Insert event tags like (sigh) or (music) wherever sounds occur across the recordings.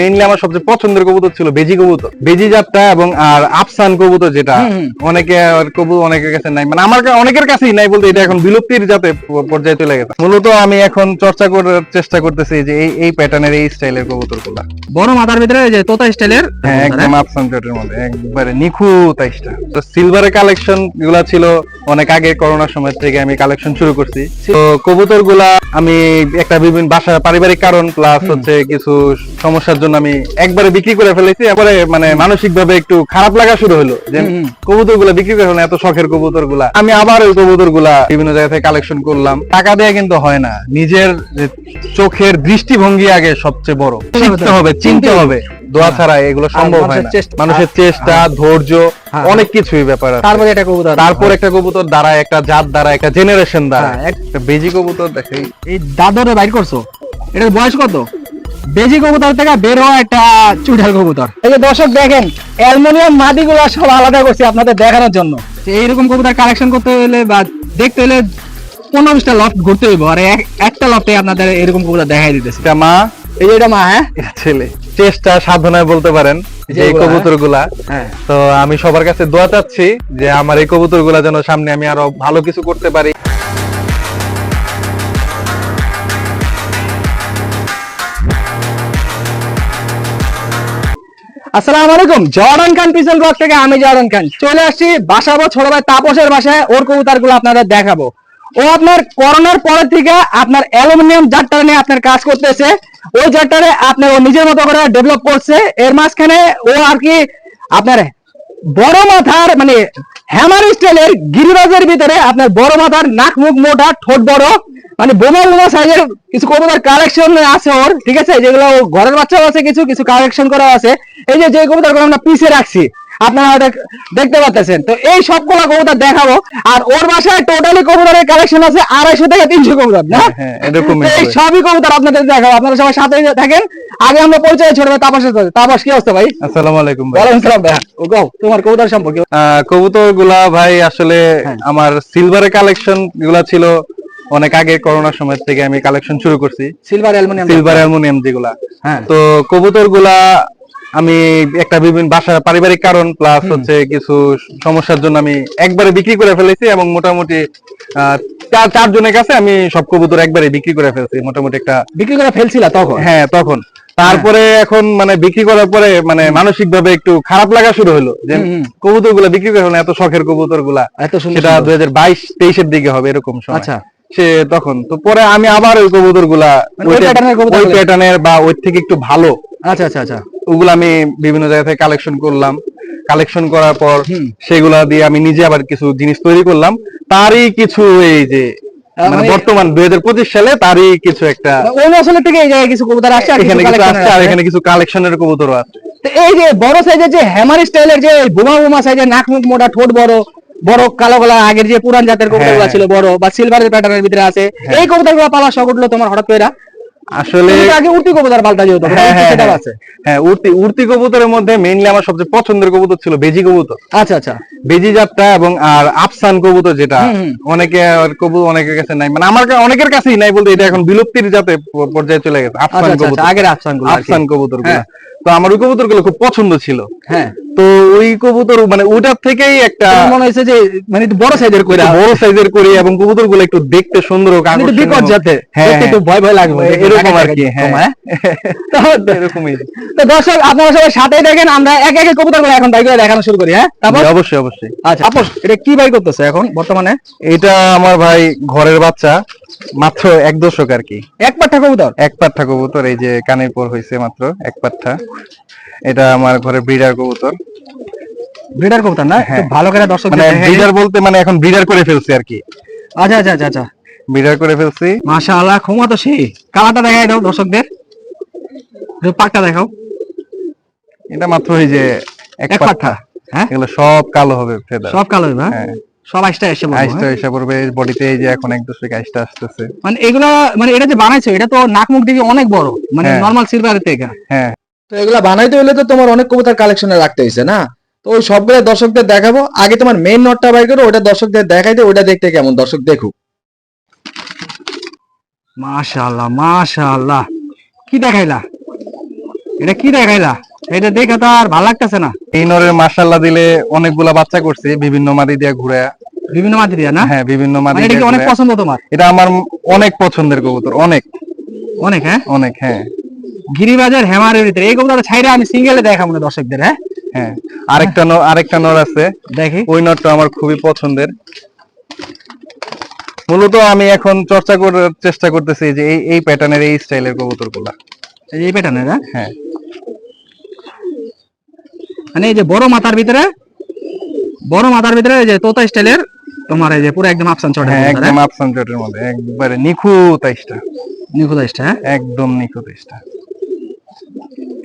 Mainly আমার সবচেয়ে পছন্দের কবুতর ছিল বেজি কবুতর। বেজি জাতটা এবং আর আফসান কবুতর যেটা। অনেকে আর কবু অনেকের কাছে নাই। মানে আমার অনেকের কাছেই নাই বলতে এটা এখন বিলুপ্তির জাতে পর্যায়ে চলে গেছে। মূলত আমি এখন চর্চা করার চেষ্টা করতেছি যে এই এই প্যাটার্নের এই স্টাইলের কবুতরগুলা বড় মাথার ভিতরে যে তোতা স্টাইলের হ্যাঁ একদম আফসান জটের মধ্যে একবারে নিখুঁত আইসটা। তো সিলভারের কালেকশনগুলা ছিল অনেক আগে করোনার সময় থেকে আমি কালেকশন শুরু করছি। তো কবুতরগুলা আমি একটা বিভিন্ন বাসা পারিবারিক কারণ প্লাস হচ্ছে কিছু সমস্যার জন্য আমি একবারে বিক্রি করে ফেলেছি। এবারে মানে মানসিক ভাবে একটু খারাপ লাগা শুরু হলো যে। কবুতরগুলা বিক্রি করে ফেললাম এত শখের কবুতরগুলা আমি আবার ওই কবুতরগুলা বিভিন্ন জায়গা থেকে কালেকশন করলাম। টাকা দেয়া কিন্তু হয় না। নিজের চোখের দৃষ্টিভঙ্গি আগে সবচেয়ে বড়। শিখতে হবে চিনতে হবে। দোয়া ছাড়া এগুলো সম্ভব হয় মানুষের না। চেষ্টা- মানুষের চেষ্টা ধৈর্য হ্যাঁ। অনেক কিছুই ব্যাপার আছে। তারপরে একটা কবুতর তারপর একটা কবুতর দ্বারা একটা জাত দ্বারা একটা জেনারেশন দ্বারা। হ্যাঁ, একটা বেজি কবুতর দেখে। এই দাদরে বাইর করছ? এটার বয়স কত? বেজি কবুতর থেকে বের হওয়া একটা চুটাল কবুতর। এই যে দর্শক দেখেন অ্যালুমিনিয়াম মাটিগুলো সব আলাদা করছি আপনাদের দেখানোর জন্য। এইরকম কবুতর কালেকশন করতে হলে বা দেখতে হলে পনেরো বিশটা লফট ঘুরতে হইব আর একটা লফটে আপনাদের এরকম কবুতর দেখাই দিতেছে। এটা মা? এই যে এটা মা হ্যাঁ? এটা ছেলে। চেষ্টা সাধনায় বলতে পারেন যে এই যেগুলা, কবুতরগুলা হ্যাঁ। তো আমি সবার কাছে দোয়া চাচ্ছি যে আমার এই কবুতরগুলা যেন সামনে আমি আরও ভালো কিছু করতে পারি। আসসালামু আলাইকুম, জর্ডান খান পিসল ব্লগ থেকে আমি জর্ডান খান। চলে আসছি বাসাবো ছোট ভাই তাপসের বাসায়, ওর কবুতরগুলো আপনাদের দেখাবো। ও আপনার করোনার পরে থেকে আপনার অ্যালুমিনিয়াম জারটা নিয়ে আপনার কাজ করতেছে। ওই জারটারে আপনার ও নিজের মতো করে ডেভেলপ করছে। এর মাঝখানে ও আর কি আপনার বড় মাথার মানে হ্যামার স্টাইলের গিরিবাজের ভিতরে আপনার বড় মাথার নাক, মুখ, মোটা, ঠোঁট বড় মানে বোমা বোমা সাইজের কিছু কবিতার কালেকশন আছে ওর, ঠিক আছে? যেগুলো ঘরের বাচ্চাও আছে কিছু কিছু কালেকশন করা আছে। এই যে যে কবুতর আমরা পিছিয়ে রাখছি আপনারা হয়তো দেখতে পাচ্ছেন। তো এই সবগুলো কবুতর দেখাবো আর ওর বাসায় টোটালি কবুতরের কালেকশন আছে আড়াইশো থেকে তিনশো কবুতর না? হ্যাঁ, এরকমই তো এই সবই কবুতর আপনাদের দেখাবো আপনারা সবাই সাথে থাকেন। আগে আমরা পরিচয় ছোট ভাই তাপসের সাথে তাপস কি অবস্থা ভাই? আসসালামু আলাইকুম ভাই। ওয়ালাইকুম সালাম ভাই। ও গাও তোমার কবুতর সম্পর্কে? কবুতরগুলা ভাই আসলে হ্যাঁ। আমার সিলভারের কালেকশনগুলা ছিল অনেক আগে করোনার সময় থেকে আমি কালেকশন শুরু করছি। সিলভার অ্যালুমিনিয়াম সিলভার অ্যালুমিনিয়াম যেগুলা। হ্যাঁ। তো কবুতরগুলা আমি একটা বিভিন্ন বাসা পারিবারিক কারণ প্লাস হচ্ছে কিছু সমস্যার জন্য আমি একবারে বিক্রি করে ফেলেছি এবং মোটামুটি আহ, চার চারজনের কাছে আমি সব কবুতর একবারে বিক্রি করে ফেলছি মোটামুটি একটা বিক্রি করে ফেলছিলা তখন? হ্যাঁ তখন। তারপরে এখন মানে বিক্রি করার পরে মানে মানসিক ভাবে একটু খারাপ লাগা শুরু হলো যে। কবুতরগুলা বিক্রি করে এত শখের কবুতরগুলা এত সুন্দর সেটা দুই হাজার বাইশ তেইশের দিকে হবে এরকম সময়। আচ্ছা। সে তখন তো পরে আমি আবার ওই কবুতরগুলা মানে ওই? প্যাটার্নের বা ওই থেকে একটু ভালো। আচ্ছা আচ্ছা আচ্ছা। ওগুলো আমি বিভিন্ন জায়গা থেকে কালেকশন করলাম। কালেকশন করার পর সেগুলা দিয়ে আমি নিজে আবার কিছু জিনিস তৈরি করলাম। তারই কিছু এই যে মানে মানে- বর্তমান দুই হাজার পঁচিশ সালে তারই কিছু একটা মশলা থেকে এই জায়গায় কিছু কবুতর এখানে কিছু আসছে আর এখানে কিছু কালেকশনের কবুতর আছে। তো এই যে বড় সাইজের যে হ্যামার স্টাইলের যে বোমা বোমা সাইজের নাক মুখ মোটা ঠোঁট বড় বড় কালো গলা আগের যে পুরান জাতের কবুতরগুলো হ্যাঁ। ছিল বড় বা সিলভারের প্যাটার্নের ভিতরে আছে এই কবুতরগুলো পালা শখ উঠল তোমার হঠাৎ করে আসলে আগে উঠতি কবুতর পাল্টা যেত হ্যাঁ হ্যাঁ সেটা হ্যাঁ। আছে। হ্যাঁ উর্তি উর্তি কবুতরের মধ্যে মেইনলি আমার সবচেয়ে পছন্দের কবুতর ছিল বেজি কবুতর। আচ্ছা আচ্ছা। বেজি জাতটা এবং আর আফসান কবুতর যেটা। অনেকে কবুতর কবু অনেকের কাছে নাই। মানে আমার অনেকের কাছেই নাই বলতে এটা এখন বিলুপ্তির জাতে পর্যায়ে চলে গেছে আচ্ছা আফসান আচ্ছা, কবুতর। আচ্ছা আগের আফসান আফসান কবুতর। তো আমার ওই কবুতরগুলো খুব পছন্দ ছিল। হ্যাঁ। তো ওই কবুতর মানে ওটার থেকেই একটা মনে হয়েছে যে মানে বড় সাইজের করে বড় সাইজের করি এবং কবুতরগুলো একটু দেখতে সুন্দর হোক একটু আকর্ষণীয় বিকট হোক। হ্যাঁ একটু ভয় ভয় লাগবে। এরকম আর কি হ্যাঁ। হ্যাঁ। এরকমই। তো দর্শক আপনারা সবাই সাথেই দেখেন আমরা এক এক কবুতরগুলো এখন বাইক দেখানো শুরু করি হ্যাঁ? তারপর অবশ্যই অবশ্যই। আচ্ছা আপস? এটা কি বাই করতেছে এখন বর্তমানে? এটা আমার ভাই ঘরের বাচ্চা। মাত্র এক দশক আর কি। এক পাঠা কবুতর? এক পাঠা কবুতর এই যে কানের পর হয়েছে মাত্র এক পাঠা। এটা আমার ঘরে ব্রিডার কবুতর। ব্রিডার কবুতর না? হ্যাঁ। ভালো করে দর্শক মানে ব্রিডার বলতে মানে এখন ব্রিডার করে ফেলছি আর কি। আচ্ছা আচ্ছা আচ্ছা আচ্ছা। ব্রিডার করে ফেলছি। মাশাআল্লাহ ক্ষমা তো সেই। কালারটা দেখাই দাও দর্শকদের। পাকটা দেখাও। এটা মাত্র এই যে এক পাঠা। পাঠা হ্যাঁ? এগুলো সব কালো হবে ফেদার। সব কালো হবে হ্যাঁ। সব আইসটা এসে বলব, আইসটা হ্যাঁ? এসে পড়বে বডিতে এই যে এখন এক দশক আইসটা আসতেছে। মানে এগুলা মানে এটা যে বানাইছো এটা তো নাক মুখ দিকে অনেক বড় মানে হ্যাঁ। নরমাল সিলভারের থেকে। হ্যাঁ। তো এগুলা বানাইতে হলে তো তোমার অনেক কবুতর কালেকশনে রাখতে হয়েছে না? তো ওই সবগুলো দর্শকদের দেখাবো আগে তোমার মেইন নটটা বাই করো ওটা দর্শকদের দেখাইতে ওটা দেখতে কেমন দর্শক দেখুক। মাশাআল্লাহ মাশাআল্লাহ। কি দেখাইলা? এটা কি দেখাইলা? এটা দেখে তো আর ভালো লাগতেছে না। এই নরের মাসাল্লাহ দিলে অনেকগুলা বাচ্চা করছে বিভিন্ন মাদি দিয়া ঘুরে। বিভিন্ন মাটি দিয়া না? হ্যাঁ বিভিন্ন মাদি মানে এটা কি অনেক পছন্দ তোমার? এটা আমার অনেক পছন্দের কবুতর অনেক। অনেক হ্যাঁ? অনেক হ্যাঁ। গিরিবাজার হেমারের ভিতরে। এই কবুতর ছাইরা আমি সিঙ্গেলে দেখাবো না দর্শকদের হ্যাঁ? হ্যাঁ। আরেকটা নর আরেকটা নর আছে। দেখি। ওই নটটা আমার খুবই পছন্দের। মূলত আমি এখন চর্চা করার চেষ্টা করতেছি যে এই এই প্যাটার্নের এই স্টাইলের কবুতরগুলা এই যে এই প্যাটার্নের হ্যাঁ? হ্যাঁ। মানে এই যে বড় মাথার ভিতরে বড় মাথার ভিতরে এই যে তোতা স্টাইলের তোমার এই যে পুরো একদম আফসান চড়ে হ্যাঁ একদম আফসান চটের মধ্যে একবারে নিখুঁত আইসটা। নিখুঁত আসটা হ্যাঁ? একদম নিখুঁত আইসটা।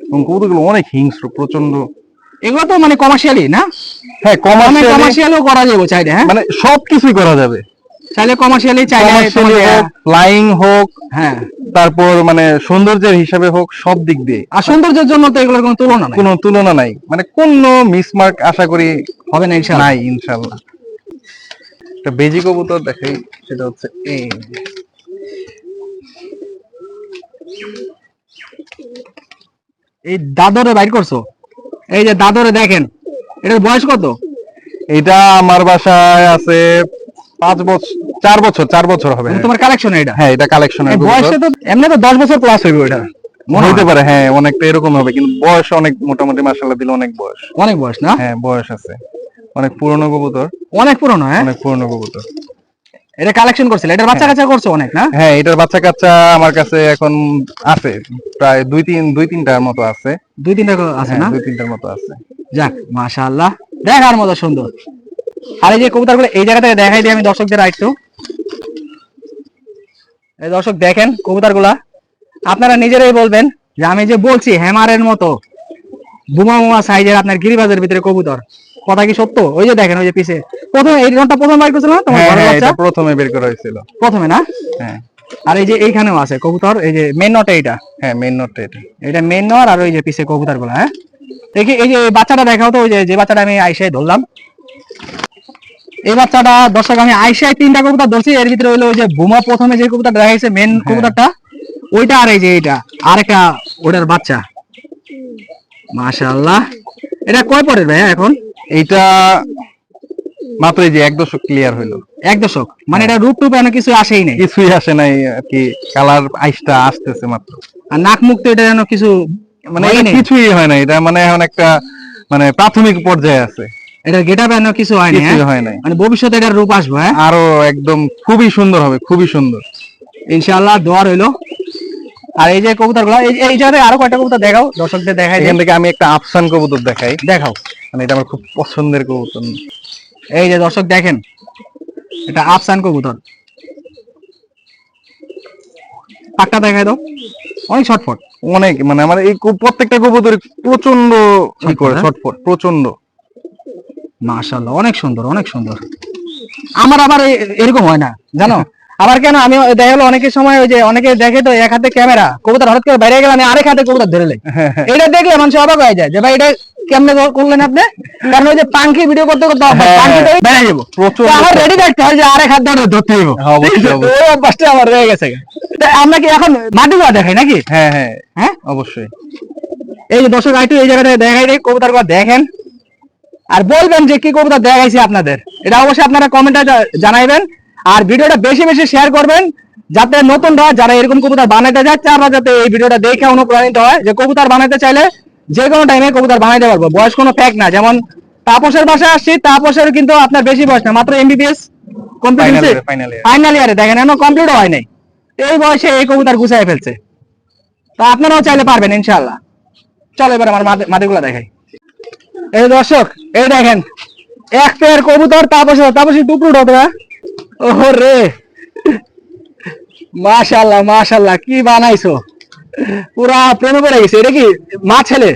এবং কবুতরগুলো অনেক হিংস্র প্রচণ্ড এগুলো তো মানে কমার্শিয়ালি না? হ্যাঁ মানে কমার্শিয়ালি কমার্শিয়ালও করা যাবে চাইলে হ্যাঁ? মানে সবকিছুই করা যাবে। চাইলে কমার্শিয়ালি চাইলে ফ্লাইং হোক হ্যাঁ। তারপর মানে সৌন্দর্যের হিসাবে হোক সব দিক দিয়ে। আর সৌন্দর্যের জন্য তো এগুলোর কোনো তুলনা নাই। কোনো তুলনা নাই। মানে কোনো মিসমার্ক আশা করি হবে না ইনশাআল্লাহ। নাই ইনশাল্লাহ একটা বেজি কবুতর দেখাই সেটা হচ্ছে এই এই দাদরে বাইর করছ? এই যে দাদরে দেখেন এটার বয়স কত? এটা আমার বাসায় আছে পাঁচ বছর চার বছর চার বছর হবে মানে তোমার কালেকশন এটা? হ্যাঁ এটা কালেকশনের এই বয়সে তো এমনি তো দশ বছর প্লাস হইবে মনে হইতে পারে হ্যাঁ অনেকটা এরকম হবে কিন্তু বয়স অনেক মোটামুটি দিলে অনেক বয়স। অনেক বয়স না? হ্যাঁ বয়স আছে। অনেক পুরনো কবুতর। অনেক পুরনো হ্যাঁ? অনেক পুরনো কবুতর। এটা কালেকশন করছিল এটার বাচ্চা কাচ্চা করছ অনেক না? হ্যাঁ এটার বাচ্চা কাচ্চা আমার কাছে এখন আছে প্রায় দুই তিন দুই তিনটার মতো আছে। দুই তিনটা আছে হ্যাঁ, না? দুই তিনটার মতো আছে। যাক মাশাআল্লাহ দেখার মতো সুন্দর। আর এই যে কবুতরগুলো এই জায়গা থেকে দেখাই দিই আমি দর্শকদের আরেকটু এই দর্শক দেখেন কবুতরগুলা। আপনারা নিজেরাই বলবেন যে আমি যে বলছি হ্যামারের মতো বুমা বুমা সাইজের আপনার গিরিবাজের ভিতরে কবুতর। কথা কি সত্য? ওই যে দেখেন ওই যে পিছে। প্রথমে এই রনটা প্রথম বাইর করছিল না তোমার হ্যাঁ হ্যাঁ বাচ্চা? প্রথমে বের করা হয়েছিল। প্রথমে না? হ্যাঁ। আর এই যে এইখানেও আছে কবুতর এই যে মেন নটে এইটা। হ্যাঁ মেন নোটটা এটা। এটা মেন নট আর ওই যে পিছে কবুতরগুলা হ্যাঁ? দেখি এই যে বাচ্চাটা দেখাও তো ওই যে যে বাচ্চাটা আমি আইসায় ধরলাম। এই বাচ্চাটা দর্শক আমি আইসায় তিনটা কবুতর ধরছি। এর ভিতরে হইল ওই যে বোমা প্রথমে যে কবুতর দেখাইছে মেন কবুতরটা ওইটা আর এই যে এইটা আর একটা ওটার বাচ্চা। মাশাআল্লাহ। এটা কয় পরের ভাই এখন? এইটা মাত্র এই যে এক দশক ক্লিয়ার হইল। এক দশক? মানে এটা রূপ টুপ এমন কিছু আসেই নাই? কিছুই আসে নাই আর কি কালার আইসটা আসতেছে মাত্র। আর নাক মুখ তো এটা যেন কিছু মানে কিছুই হয় না এটা মানে এখন একটা মানে প্রাথমিক পর্যায়ে আছে। এটা গেটা এমন কিছু হয়নি হ্যাঁ? কিছুই হয়? নাই। মানে ভবিষ্যতে এটার রূপ আসবে হ্যাঁ? আরও একদম খুবই সুন্দর হবে খুবই সুন্দর। ইনশাআল্লাহ দোয়া রইল। আর এই যে কবুতরগুলো এই জায়গায় আরও কয়টা কবুতর দেখাও? দর্শকদের দেখাই এখান থেকে আমি একটা আফসান কবুতর দেখাই। দেখাও। মানে এটা আমার খুব পছন্দের কবুতর। এই যে দর্শক দেখেন এটা আফসান কবুতর। পাকটা দেখাই দাও। অনেক ছটফট। অনেক মানে আমার এই প্রত্যেকটা কবুতর প্রচণ্ড করে হ্যাঁ? প্রচণ্ড মাশাআল্লাহ অনেক সুন্দর অনেক সুন্দর। আমার আবার এরকম হয় না জানো? আবার কেন আমি দেখা গেলো অনেকের সময় ওই যে অনেকে দেখে তো এক হাতে ক্যামেরা কবুতর হঠাৎ করে বাইরে গেলে আমি আরেক হাতে কবুতর ধরে লাই এটা দেখলে মানুষ অবাক হয়ে যায় যে ভাই এটা কেমনে করলেন আপনি? কারণ ওই যে পাঙ্কি ভিডিও করতে করতে হ্যাঁ। পাঙ্কিটা বেড়ে যাব আমার রেডি থাকতে হয় যে আরেক হাত ধরে ধরতে হইব। হ্যাঁ। ওই অভ্যাসটা আমার রয়ে গেছে। আমরা কি এখন মাটি গুলা দেখাই নাকি? হ্যাঁ হ্যাঁ হ্যাঁ? অবশ্যই। এই যে দর্শক আইটু এই জায়গাটা দেখাই দেয় কবুতর দেখেন। আর বলবেন যে কি কবুতর দেখাইছি আপনাদের। এটা অবশ্যই আপনারা কমেন্টে জানাইবেন। আর ভিডিওটা বেশি বেশি শেয়ার করবেন যাতে নতুনরা যারা এরকম কবুতর বানাইতে যাচ্ছে আমরা যাতে এই ভিডিওটা দেখে অনুপ্রাণিত হয়। যে কবুতর বানাইতে চাইলে যে কোনো টাইমে কবুতর বানাইতে পারব। বয়স কোনো ফ্যাক্ট না। যেমন তাপসের বাসায় আসছি তাপসের কিন্তু আপনার বেশি বয়স না মাত্র এমবিবিএস কমপ্লিট ফাইনাল হয়েছে ফাইনাল ফাইনাল ইয়ারে দেখেন এখনও কমপ্লিট হয় নাই। এই বয়সে এই কবুতর গুছাই ফেলছে। তো আপনারাও চাইলে পারবেন ইনশাআল্লাহ। চলো এবার আমার মাদে- মাদিগুলা দেখাই। এই দর্শক এই দেখেন, এক পেয়ার কবুতর তাপস তাপসি টুকরো হবে ওহো রে মাশাল্লাহ মাশাল্লাহ, কি বানাইছো? পুরা প্রেমে পড়ে গেছে, এটা কি মা ছেলে?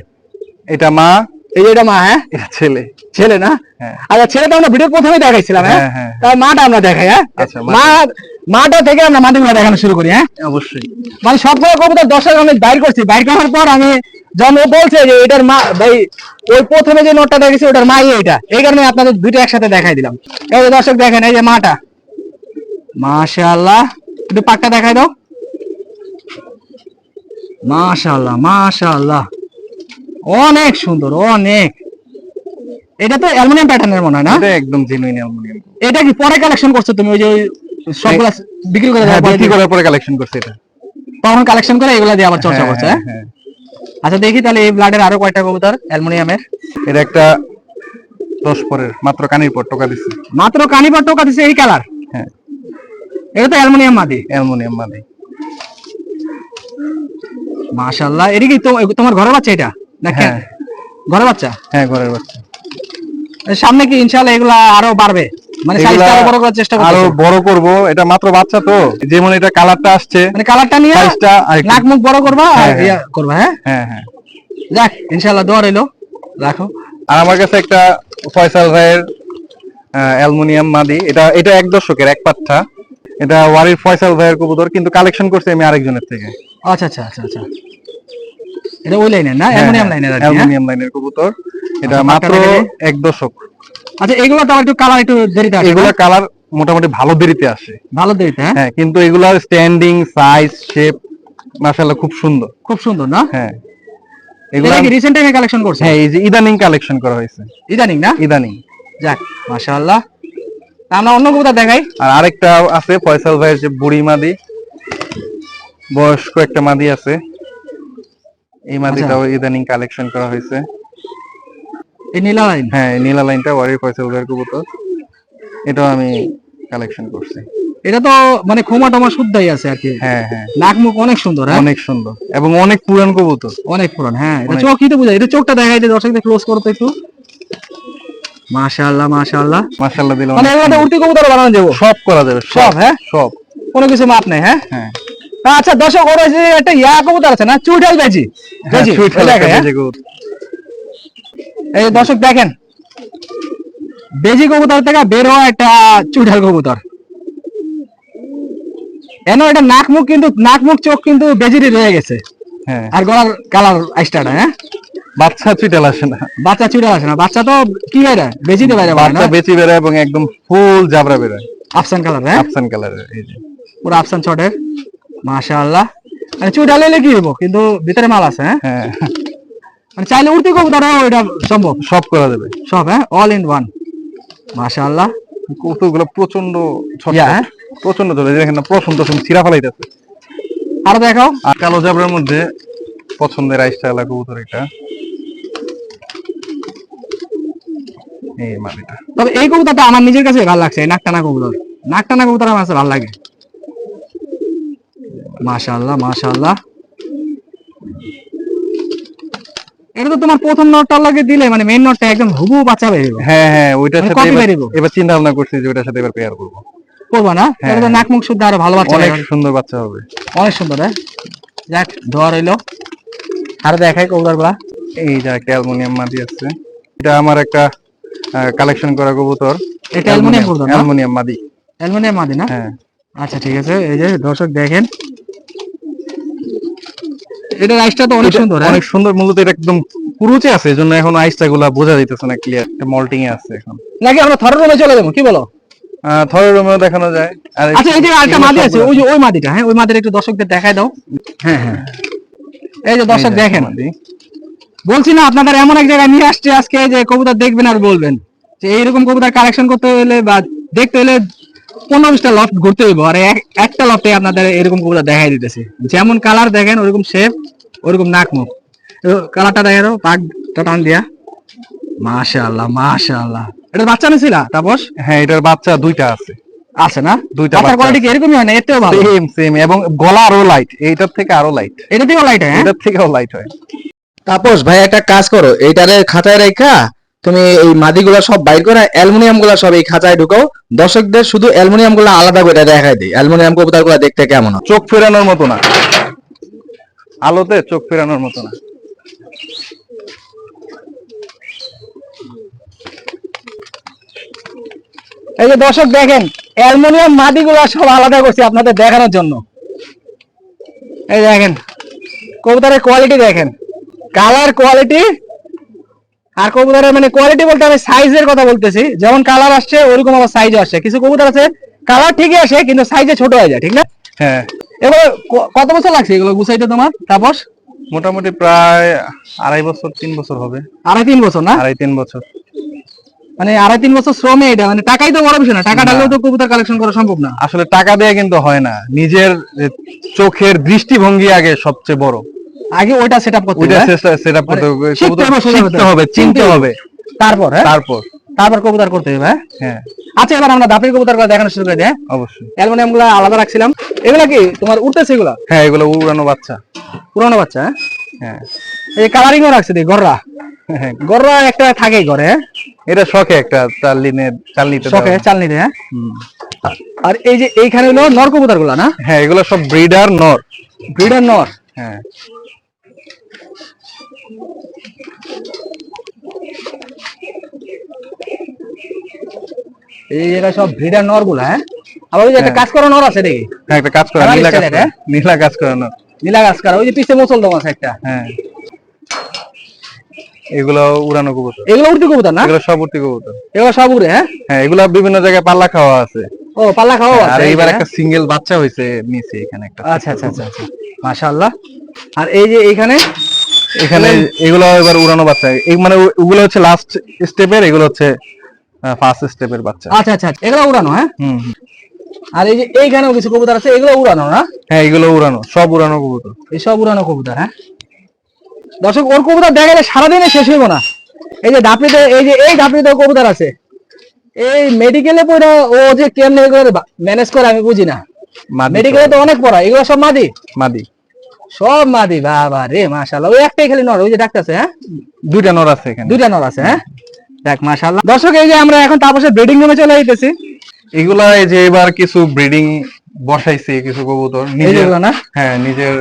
এটা মা। এই যে এটা মা হ্যাঁ? ছেলে। ছেলে না? হ্যাঁ। আচ্ছা ছেলেটা আমরা ভিডিও প্রথমে দেখাইছিলাম হ্যাঁ? হ্যাঁ, হ্যাঁ। তার মাটা আমরা দেখাই হ্যাঁ? আচ্ছা, মা- মা মাটা থেকে আমরা মাটিগুলো দেখানো শুরু করি হ্যাঁ? অবশ্যই। মানে সবগুলো কবুতর দর্শক আমি বাইর করছি। বাইর করার পর আমি যখন বলছে যে এটার মা ভাই ওই প্রথমে যে নোটটা দেখেছি ওটার মাই এটা এই কারণে আপনাদের দুইটা একসাথে দেখাই দিলাম। এই যে দর্শক দেখেন এই যে মাটা। মাশাআল্লাহ। একটু পাকটা দেখাই দাও। মাশাআল্লাহ মাশাআল্লাহ। অনেক সুন্দর অনেক। এটা তো অ্যালুমিনিয়াম প্যাটার্নের মনে হয় না? এটা একদম জেনুইন অ্যালুমিনিয়াম। এটা কি পরে কালেকশন করছ তুমি ওই যে সবগুলা বিক্রি করে হ্যাঁ দেওয়ার বিক্রি করার পরে কালেকশন করছে এটা। তখন কালেকশন করে এগুলা দিয়ে আবার চর্চা হ্যাঁ, করছে হ্যাঁ, হ্যাঁ? হ্যাঁ। আচ্ছা দেখি তাহলে এই ব্লাডের আরও কয়টা কবুতর অ্যালুমিনিয়ামের? এটা একটা দশ পরের মাত্র কানির পর টোকা দিচ্ছে মাত্র কানির পর টোকা দিছে এই কালার হ্যাঁ। এটা তো অ্যালুমিনিয়াম মাদি। অ্যালুমিনিয়াম মানে মাশাআল্লাহ এটা কি তো- তোমার ঘরের বাচ্চা এটা? দেখেন হ্যাঁ। ঘরের বাচ্চা? হ্যাঁ ঘরের বাচ্চা। সামনে কি ইনশাআল্লাহ এগুলা আরও বাড়বে? মানে সাইজটা আরও বড় করার চেষ্টা আরও বড় করব। এটা মাত্র বাচ্চা তো। যেমন এটা কালারটা আসছে মানে কালারটা নিয়ে সাইজটা নাক মুখ বড় করবা আর হ্যাঁ, হ্যাঁ। ইয়া করবা হ্যাঁ? হ্যাঁ হ্যাঁ। যাক ইনশাআল্লাহ দোয়া রইল। রাখো। আর আমার কাছে একটা ফয়সাল ভাইয়ের অ্যালুমিনিয়াম মাদি। এটা এটা এক দশকের এক পাঠা এটা ওয়ারির ফয়সাল ভাইয়ের কবুতর কিন্তু কালেকশন করছি আমি আরেকজনের থেকে। আচ্ছা আচ্ছা আচ্ছা আচ্ছা। এটা ওই লাইনের না? অ্যালুমিনিয়াম লাইনের আর হ্যাঁ? অ্যালুমিনিয়াম লাইনের কবুতর। এটা আচ্ছা, মাত্র এক দশক। আচ্ছা এগুলো তো একটু কালার একটু দেরিতে আসে এগুলা কালার মোটামুটি ভালো দেরিতে আসে। ভালো দেরিতে হ্যাঁ? হ্যাঁ কিন্তু এগুলার স্ট্যান্ডিং সাইজ শেপ মাশাআল্লাহ খুব সুন্দর। খুব সুন্দর না? হ্যাঁ। এগুলা কি রিসেন্ট টাইমে কালেকশন করছে? হ্যাঁ এই যে ইদানিং কালেকশন করা হয়েছে। ইদানিং না? ইদানিং। যাক মাশাআল্লাহ। আমরা অন্য কবুতর দেখাই। আর আরেকটা আছে ফয়সাল ভাইয়ের যে বুড়ি মাদি। বয়স্ক একটা মাদি আছে। এই মাদিটাও ইদানিং কালেকশন করা হয়েছে। এই নীলা লাইন? হ্যাঁ এই নীলা লাইনটা ওয়ারি ফয়সাল ভাইয়ের কবুতর। এটাও আমি কালেকশন করছি। এটা তো মানে খোমা টমা শুদ্ধই আছে আর কি। হ্যাঁ হ্যাঁ। নাক মুখ অনেক সুন্দর হ্যাঁ? অনেক সুন্দর। এবং অনেক পুরান কবুতর। অনেক পুরান হ্যাঁ। এটা অনেক। চোখই তো বুঝাই? এটা চোখটা দেখাই যে দর্শকদের ক্লোজ করো তো একটু। মাশাআল্লাহ মাশাআল্লাহ। মাশাআল্লাহ দিল মানে এগুলো উর্তি কবুতর বানানো যাব? সব করা যাবে সব হ্যাঁ? সব। কোনো কিছু মাপ নেই হ্যাঁ? হ্যাঁ। আচ্ছা দর্শক ওর একটা ইয়া কবুতর আছে না? চুইঠাল বেজি। হ্যাঁ, বেজি হ্যাঁ? বেজে। এই দর্শক দেখেন। বেজি কবুতর থেকে বের হওয়া একটা চুইঠাল কবুতর। এন এটা নাক মুখ কিন্তু নাক মুখ চোখ কিন্তু বেজিরই রয়ে গেছে। হ্যাঁ। আর গলার কালার আইস্টাটা হ্যাঁ? বাচ্চা চুইটাল আসে না। বাচ্চা চুইঠাল আছে না। বাচ্চা তো কি বাইরে বেজিতে বাইরে বাইরে বাচ্চা বেশি বেরোয় এবং একদম ফুল জাবরা বেরোয় আফসান কালার হ্যাঁ? আফসান কালারের এই যে। পুরো আফসান ছটের মাশাআল্লাহ। মানে এলে কি হইব? কিন্তু ভিতরে মাল আছে হ্যাঁ? হ্যাঁ। মানে চাইলে উঠতে কবুতর এটা সম্ভব? সব করা যাবে। সব হ্যাঁ? অল ইন ওয়ান মাশাআল্লাহ। কৌতুকগুলো প্রচণ্ড হ্যাঁ? প্রচণ্ড দেখেন না ছিড়া ফেলাইতেছে। আরও দেখাও। আর কালো জাবরার মধ্যে পছন্দের আইসটা কবুতর এটা। এই তবে এই কবুতরটা আমার নিজের কাছে ভালো লাগছে এই নাকটানা কবুতর। নাকটানা কবুতর আমার কাছে ভালো লাগে। মাশাআল্লাহ মাশাআল্লাহ। এটা তো তোমার প্রথম নটটার লাগে দিলে মানে মেইন নটটা একদম বাচ্চা বেরিয়ে। হ্যাঁ হ্যাঁ ওইটার মানে সাথে এবার- চিন্তা ভাবনা করছি যে ওইটার সাথে এবার পেয়ার করব। করবা না? হ্যাঁ, এটা তো হ্যাঁ। নাক মুখ শুদ্ধ আরও ভালো বাচ্চা অনেক সুন্দর বাচ্চা হবে। অনেক সুন্দর হ্যাঁ? যাক ধোয়া রইল। আরও দেখাই এই যে একটা অ্যালুমিনিয়াম মাদি আছে। এটা আমার একটা কালেকশন করা কবুতর। এটা অ্যালুমিনিয়াম কবুতর অ্যালুমিনিয়াম মাদি। অ্যালুমিনিয়াম মাদি না? হ্যাঁ। আচ্ছা ঠিক আছে। এই যে দর্শক দেখেন। এটা তো অনেক সুন্দর হ্যাঁ? অনেক সুন্দর মূলত এটা একদম কুরুচে আছে এজন্য এখন আইসটা গুলা বোঝা যাইতেছে না ক্লিয়ার মল্টিং এ আছে এখন। নাকি আমরা রুমে চলে যাব? কি বলো? আহ, থরের রুমেও দেখানো যায়। আচ্ছা এই যে আরেকটা মাদি আছে ওই যে ওই মাদিটা হ্যাঁ? ওই মাদিটা একটু দর্শকদের দেখায় দাও। হ্যাঁ হ্যাঁ। এই যে দর্শক দেখেন। বলছি না আপনাদের এমন এক জায়গায় নিয়ে আসছে আজকে যে কবুতর দেখবেন আর বলবেন। যে এইরকম কবুতর কালেকশন করতে হলে বা দেখতে হলে পনেরো বিশটা লফট ঘুরতে হইব? আর একটা লফটে আপনাদের এরকম কবুতর দেখাই দিতেছে। যেমন কালার দেখেন ওরকম শেপ ওরকম নাক মুখ। কালারটা দেখে দাও পাকটা টান দিয়া। মাশাআল্লাহ মাশাআল্লাহ। এটা বাচ্চা নিছিল তাপস? হ্যাঁ এটার বাচ্চা দুইটা আছে। আছে না? দুইটা বাচ্চা কোয়ালিটি কি এরকমই হয় না? থেকেও ভালো। সেম সেম এবং গলা আরও লাইট এইটার থেকে আরও লাইট এটা দিয়েও লাইট হ্যাঁ এটার থেকেও লাইট হয়। তাপস ভাই একটা কাজ করো এইটারে খাতায় রেখা তুমি এই মাদিগুলা সব বাইর করে অ্যালুমিনিয়ামগুলা সব এই খাঁচায় ঢুকাও। দর্শকদের শুধু অ্যালুমিনিয়ামগুলা আলাদা করে দেখাই দিই। অ্যালুমিনিয়াম কবুতরগুলা দেখতে কেমন? চোখ ফেরানোর মতো না। আলোতে চোখ ফেরানোর মতো না। এই যে দর্শক দেখেন অ্যালুমিনিয়াম মাটিগুলো সব আলাদা করছি আপনাদের দেখানোর জন্য। এই দেখেন কবুতরের কোয়ালিটি দেখেন। কালার কোয়ালিটি আর কবুতরের মানে কোয়ালিটি বলতে আমি সাইজের কথা বলতেছি। যেমন কালার আসছে ওরকম আবার সাইজ আসছে। কিছু কবুতর আছে কালার ঠিকই আসে কিন্তু সাইজে ছোট হয়ে যায় ঠিক না? হ্যাঁ। এবার কত বছর লাগছে এগুলো গুছাইতে তোমার তাপস? মোটামুটি প্রায় আড়াই বছর তিন বছর হবে। আড়াই তিন বছর না? আড়াই তিন বছর। মানে আড়াই তিন বছর শ্রমে এটা মানে টাকাই তো বড় বিষয় না টাকা না। তো কবুতর কালেকশন করা সম্ভব না। আসলে টাকা দেয়া কিন্তু হয় না। নিজের চোখের দৃষ্টিভঙ্গি আগে সবচেয়ে বড়। আগে ওইটা সেট আপ করতে হবে, হ্যাঁ? সেট আপ করতে হবে শিখতে হবে চিনতে হবে। তারপর হ্যাঁ? তারপর। তারপর কবুতর করতে হবে হ্যাঁ? হ্যাঁ। আচ্ছা এবার আমরা দাপড়ি কবুতরগুলো দেখানো শুরু করে দিই হ্যাঁ? অবশ্যই। অ্যালুমিনিয়ামগুলো আলাদা রাখছিলাম। এগুলা কি? তোমার উঠতেছে এগুলা? হ্যাঁ এগুলো উড়ানো বাচ্চা। পুরোনো বাচ্চা হ্যাঁ? হ্যাঁ। এই কালারিং ও রাখছে দেখ গররা। হ্যাঁ। গররা একটা থাকেই ঘরে হ্যাঁ? এটা শখে একটা চাল নিতে চাল নিতে শখে দেওয়া। চাল নিতে হ্যাঁ আর এই যে এইখানে হলো নর কবুতরগুলা না? হ্যাঁ এগুলো সব ব্রিডার নর। ব্রিডার নর? হ্যাঁ। এই এরা সব ব্রিডার নরগুলা হ্যাঁ? আবার ওই যে একটা কাজ করা নর আছে দেখি? হ্যাঁ একটা কাজ করে কালার নীলা কাজ করে হ্যাঁ? নীলা কাজ করে নর। নীলা গাছ করা ওই যে পিছে দম আছে একটা। হ্যাঁ। এগুলো উড়ানো কবুতর। এগুলো কবুতর না? এগুলো সব কবুতর। এগুলো সব উড়ে হ্যাঁ? হ্যাঁ এগুলো বিভিন্ন জায়গায় পাল্লা খাওয়া আছে। ও পাল্লা খাওয়া আর আছে এইবার এইখানে, একটা সিঙ্গেল বাচ্চা হয়েছে নিচে এখানে একটা হ্যাঁ? আচ্ছা আচ্ছা আচ্ছা। আচ্ছা মাশাআল্লাহ। আর এই যে এইখানে এখানে এগুলো এবার উড়ানো বাচ্চা। এই মানে ওগুলো হচ্ছে লাস্ট স্টেপের এগুলো হচ্ছে ফার্স্ট স্টেপের বাচ্চা। আচ্ছা আচ্ছা আচ্ছা, এগুলো উড়ানো হ্যাঁ? হুম হুম। আর এই যে এইখানেও কিছু কবুতর আছে এগুলো উড়ানো না? হ্যাঁ এগুলো উড়ানো সব উড়ানো কবুতর। এই সব উড়ানো কবুতর হ্যাঁ? দর্শক ওর কবুতর দেখা গেলে সারাদিনে শেষ হইব না। এই যে ধাপড়িতে এই যে এই ধাপড়িতে কবুতর আছে। এই মেডিকেলে পড়া ও যে কেমনে এগুলো ম্যানেজ করে আমি বুঝি না। মেডিকেলে তো অনেক পড়া এগুলো সব মাদি? মাদি। সব মাদি বাবা রে মাশাআল্লাহ। ওই একটাই খালি নর ওই যে ডাক্তার আছে হ্যাঁ? দুইটা নর আছে এখানে। দুইটা নর আছে হ্যাঁ? দেখ মাশাআল্লাহ। দর্শক এই যে আমরা এখন তাপসের ব্রিডিং রুমে চলে আইতেছি। এগুলা এই যে এবার কিছু ব্রিডিং বসাইছে কিছু কবুতর নিজের না? হ্যাঁ নিজের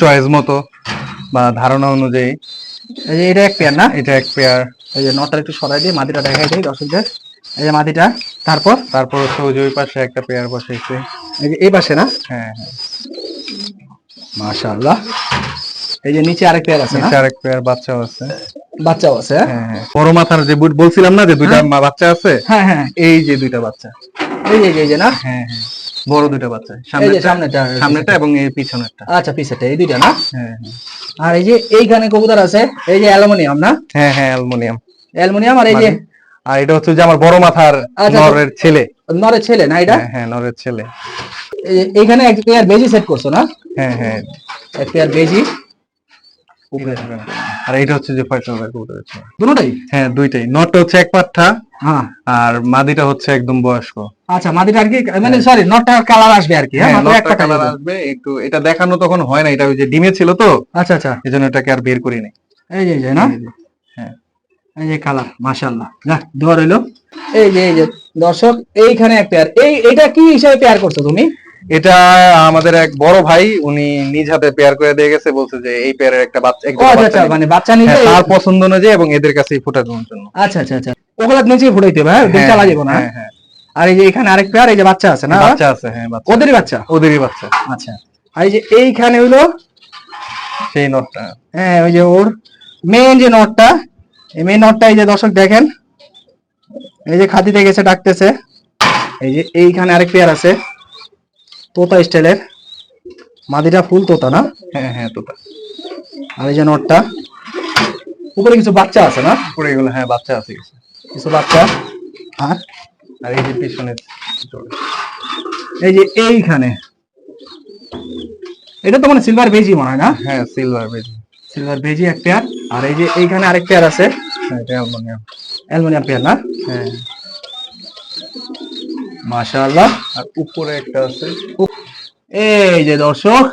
চয়েস (clears throat) মতো বা ধারণা অনুযায়ী। এই যে এটা এক পেয়ার না? এটা এক পেয়ার এই যে নটটা একটু সরাই দিয়ে মাদিটা দেখাই দিই দর্শকদের। এই যে মাদিটা তারপর? তারপর হচ্ছে ওই যে ওই পাশে একটা পেয়ার বসাইছে। এই যে এই পাশে না? হ্যাঁ হ্যাঁ। মাশাআল্লাহ। এই যে নিচে আরেক পেয়ার আছে না? নিচে আরেক পেয়ার বাচ্চাও আছে। বাচ্চাও আছে হ্যাঁ? হ্যাঁ হ্যাঁ। বড় মাথার যে বুট বলছিলাম না যে দুইটা মা- বাচ্চা আছে? হ্যাঁ হ্যাঁ। এই যে দুইটা বাচ্চা। এই যে এই যে না? হ্যাঁ হ্যাঁ। বড় দুইটা বাচ্চা। এই সামনেটা সামনেটা এবং এই পিছনেরটা। আচ্ছা পিছেটা এই দুইটা না? হ্যাঁ হ্যাঁ। আর এই যে এইখানে কবুতর আছে এই যে অ্যালুমিনিয়াম না? হ্যাঁ হ্যাঁ অ্যালুমিনিয়াম। অ্যালুমিনিয়াম আর এই যে আর এটা হচ্ছে যে আমার বড় মাথার আচ্ছা, নরের ছেলে। নরের ছেলে না এটা? হ্যাঁ হ্যাঁ নরের ছেলে। এইখানে এক পেয়ার বেজি সেট করছ না? হ্যাঁ হ্যাঁ। এক পেয়ার বেজি। আর এটা হচ্ছে যে। হ্যাঁ দুইটাই। নটটা হচ্ছে এক পাঠা হ্যাঁ। আর মাদিটা হচ্ছে একদম বয়স্ক। আচ্ছা মাদিটা আর কি মানে সরি নটটা কালার আসবে আর কি হ্যাঁ হ্যাঁ কালার আসবে একটু এটা দেখানো তখন হয় না এটা ওই যে ডিমে ছিল তো। আচ্ছা আচ্ছা। এই জন্য এটাকে আর বের করি নাই। এই যে এই যে না? হ্যাঁ। এই যে কালার মাশাআল্লাহ। দোয়া রইল। এই যে এই যে দর্শক এইখানে এক পেয়ার এই এটা কি হিসাবে পেয়ার করছ তুমি? এটা আমাদের এক বড় ভাই উনি নিজ হাতে পেয়ার করে দিয়ে গেছে বলছে যে এই পেয়ারের একটা বাচ্চা একদম আচ্ছা আচ্ছা মানে বাচ্চা নিবে হ্যাঁ, তার পছন্দ অনুযায়ী এবং এদের কাছেই ফোটানোর জন্য। আচ্ছা আচ্ছা আচ্ছা। ওগুলা নিচে ফুটাইতে হবে হ্যাঁ? হ্যাঁ, চালা যাব না হ্যাঁ? হ্যাঁ আর এই যে এখানে আরেক পেয়ার এই যে বাচ্চা আছে না? বাচ্চা আছে হ্যাঁ বাচ্চা। ওদেরই বাচ্চা? ওদেরই বাচ্চা। আচ্ছা। আর এই যে এইখানে হইল? সেই নটটা। হ্যাঁ ওই যে ওর মেন যে নটটা এই মেন নটটা এই যে দর্শক দেখেন এই যে খাদিতে গেছে ডাকতেছে। এই যে এইখানে আরেক পেয়ার আছে। তোতা স্টাইলের। মাদিটা ফুল তোতা না? হ্যাঁ হ্যাঁ তোতা। আর এই যে নটটা। উপরে কিছু বাচ্চা আছে না? পুরো এগুলো হ্যাঁ বাচ্চা আছে কিছু। কিছু বাচ্চা। আর? আর এই যে পিছনে এই যে এইখানে। এটা তো মানে সিলভার বেজি মনে হয় না? হ্যাঁ সিলভার বেজি সিলভার বেজি এক পেয়ার আর এই যে এইখানে আরেক পেয়ার আছে। হ্যাঁ এটা অ্যালুমিনিয়াম। অ্যালুমিনিয়াম পেয়ার না? হ্যাঁ। মাশাআল্লাহ। আর উপরে একটা আছে। এই যে দর্শক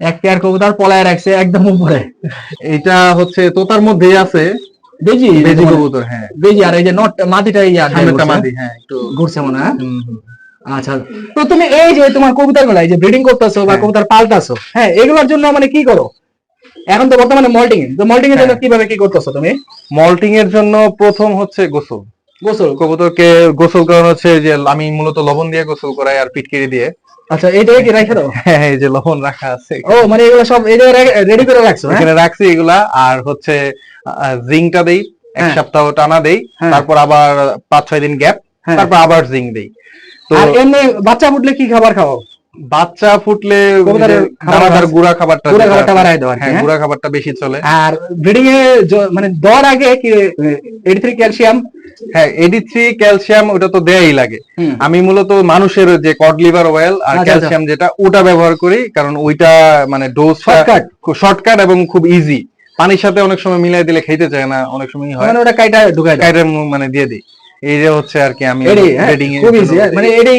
এক পেয়ার কবুতর পলায় রাখছে একদম উপরে। এটা হচ্ছে তোতার মধ্যেই আছে। বেজি? বেজি কবুতর হ্যাঁ। বেজি আর এই যে নট মাটিটা সামনেটা মাদি হ্যাঁ একটু ঘুরছে মনে হয়। আচ্ছা। তো তুমি এই যে তোমার কবুতরগুলা এই যে ব্রিডিং করতেছো বা হ্যাঁ। কবুতর পাল্টাছো হ্যাঁ এগুলোর জন্য মানে কি করো? এখন তো বর্তমানে মল্টিং তো মল্টিং এর জন্য হ্যাঁ। কীভাবে কি করতেছো তুমি? মল্টিং এর জন্য প্রথম হচ্ছে গোসল। গোসল কবুতরকে গোসল করানো হচ্ছে যে আমি মূলত লবণ দিয়ে গোসল করাই আর পিটকিরি দিয়ে আচ্ছা এইটাই কি রাখে দাও হ্যাঁ এই যে লবণ রাখা আছে ও মানে এগুলো সব এই রেডি করে রাখছো হ্যাঁ এখানে রাখছি এগুলা আর হচ্ছে জিঙ্কটা দেই এক হ্যাঁ। সপ্তাহ টানা দেই হ্যাঁ। তারপর আবার পাঁচ ছয় দিন গ্যাপ হ্যাঁ। তারপর আবার জিঙ্ক দেই তো এমনি বাচ্চা ফুটলে কি খাবার খাওয়াও বাচ্চা ফুটলে দানাদার গুড়া খাবারটা গুঁড়া খাবারটা বাড়ায় দেওয়া হ্যাঁ হ্যাঁ? গুড়া খাবারটা বেশি চলে। আর ব্রিডিং এ মানে দেওয়ার আগে কি এইটি থ্রি ক্যালসিয়াম হ্যাঁ এডি থ্রি ক্যালসিয়াম ওটা তো দেয়াই লাগে। আমি মূলত মানুষের যে কড লিভার অয়েল আর আচ্ছা, ক্যালসিয়াম যেটা ওটা ব্যবহার করি কারণ ওইটা মানে ডোজ। শর্টকাট এবং খুব ইজি পানির সাথে অনেক সময় মিলাই দিলে খেতে চায় না অনেক সময় হয়। মানে ওটা কাইটা কাইটের মু- মানে দিয়ে দিই। এই যে হচ্ছে আর কি আমি এডি হ্যাঁ খুব ইজি মানে এডি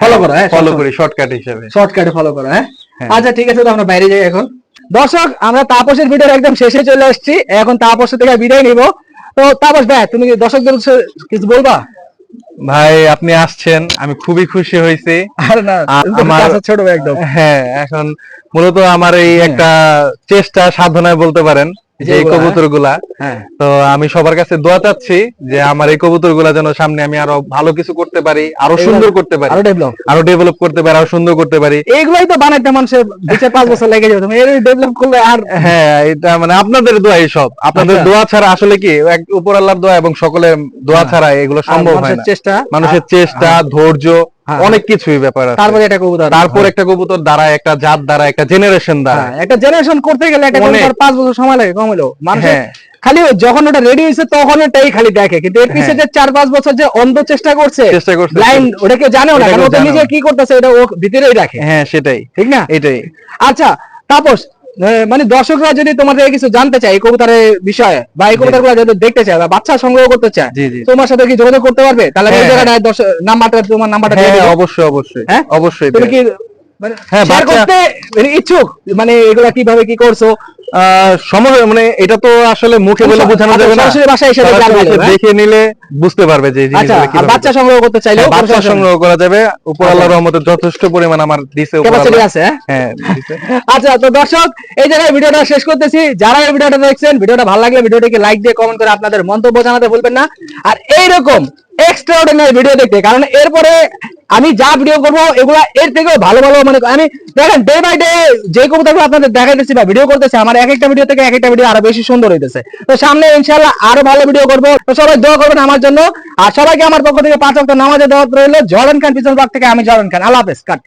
ফলো করা হ্যাঁ ফলো করি শর্টকাট হিসেবে। শর্টকাটে ফলো করা হ্যাঁ? হ্যাঁ। আচ্ছা ঠিক আছে তো আমরা বাইরে যাই এখন। দর্শক আমরা তাপসের ভিডিওর একদম শেষে চলে আসছি। এখন তাপস থেকে বিদায় নিব। তো তাপস ভাই তুমি কি দর্শকদের কিছু বলবা? ভাই আপনি আসছেন আমি খুবই খুশি হয়েছি। আর না আমার- ছোট একদম। হ্যাঁ এখন মূলত আমার এই হ্যাঁ। একটা চেষ্টা সাধনায় বলতে পারেন। যে? কবুতরগুলা হ্যাঁ তো আমি সবার কাছে দোয়া চাচ্ছি যে আমার এই কবুতরগুলা যেন সামনে আমি আরও ভালো কিছু করতে পারি আরও সুন্দর করতে পারি আরও ডেভেলপ আরও ডেভেলপ করতে পারি আরও সুন্দর করতে পারি এইগুলাই তো বানাইতে মানুষের দুই চার পাঁচ বছর লেগে যাবে এর ডেভেলপ করলে আর হ্যাঁ এটা মানে আপনাদের দোয়া সব আপনাদের আচ্ছা। দোয়া ছাড়া আসলে কি এক উপর আল্লাহর দোয়া এবং সকলের দোয়া হ্যাঁ। ছাড়া এগুলো সম্ভব হয় না চেষ্টা মানুষের চেষ্টা ধৈর্য। অনেক কিছুই ব্যাপার আছে। তারপরে এটা কবুতর। তারপর একটা কবুতর দ্বারা একটা জাত দ্বারা একটা জেনারেশন দ্বারা হ্যাঁ, একটা জেনারেশন করতে গেলে একটা কবুতর পাঁচ বছর সময় লাগে কম মানুষের হ্যাঁ। খালি যখন ওটা রেডি হয়েছে তখন ওটাই খালি দেখে। কিন্তু এর পিছনে যে চার পাঁচ বছর যে অন্ধ চেষ্টা করছে চেষ্টা করছে। ব্লাইন্ড ওটা কেউ জানেও না কারণ ও নিজে কি করতেছে এটা ও ভিতরেই রাখে। হ্যাঁ সেটাই। ঠিক না? এটাই। আচ্ছা তাপস মানে দর্শকরা যদি তোমাদের কিছু জানতে চায় এই কবুতরের বিষয়ে বা এই কবুতরগুলো যদি দেখতে চায় বা বাচ্চা সংগ্রহ করতে চায় তোমার সাথে কি যোগাযোগ করতে পারবে? তাহলে এই হ্যাঁ, নাম্বারটা তোমার নাম্বারটা হ্যাঁ। অবশ্যই অবশ্যই। হ্যাঁ? অবশ্যই তুমি কি মানে হ্যাঁ, করতে মানে ইচ্ছুক মানে এগুলা কীভাবে কি করছ? সময় মানে এটা তো আসলে মুখে বলে বোঝানো আচ্ছা, যাবে না। সরাসরি এসে এসে হ্যাঁ? দেখে নিলে বুঝতে পারবে যে আচ্ছা জিনিসগুলো বাচ্চা সংগ্রহ করতে চাইলেও হ্যাঁ, বাচ্চা সংগ্রহ করা। যাবে। উপর আচ্ছা। আল্লাহর রহমতে যথেষ্ট পরিমাণ আমার দিছে উপর ক্যাপাসিটি আছে হ্যাঁ? হ্যাঁ (laughs) আচ্ছা তো দর্শক এই জায়গায় ভিডিওটা শেষ করতেছি। যারা এই ভিডিওটা দেখছেন ভিডিওটা ভালো লাগলে ভিডিওটিকে লাইক দিয়ে কমেন্ট করে আপনাদের মন্তব্য জানাতে ভুলবেন না। আর এইরকম এক্সট্রা অর্ডিনারি ভিডিও দেখতে। কারণ এরপরে আমি যা ভিডিও করব, এগুলা এর থেকেও ভালো ভালো মানে আমি দেখেন ডে বাই ডে যে কবিতাগুলো আপনাদের দেখাইতেছি বা ভিডিও করতেছে আমার এক একটা ভিডিও থেকে এক একটা ভিডিও আরও বেশি সুন্দর হইতেছে। তো সামনে ইনশাল্লাহ আরও ভালো ভিডিও করব। তো সবাই দোয়া করবেন আমার জন্য। আর সবাইকে আমার পক্ষ থেকে পাঁচ অক্ট নামাজে দেওয়া রইল। জর্ডন খান, পিছন পাক থেকে আমি জর্ডন খান। আল্লাহ হাফেজ, কাট।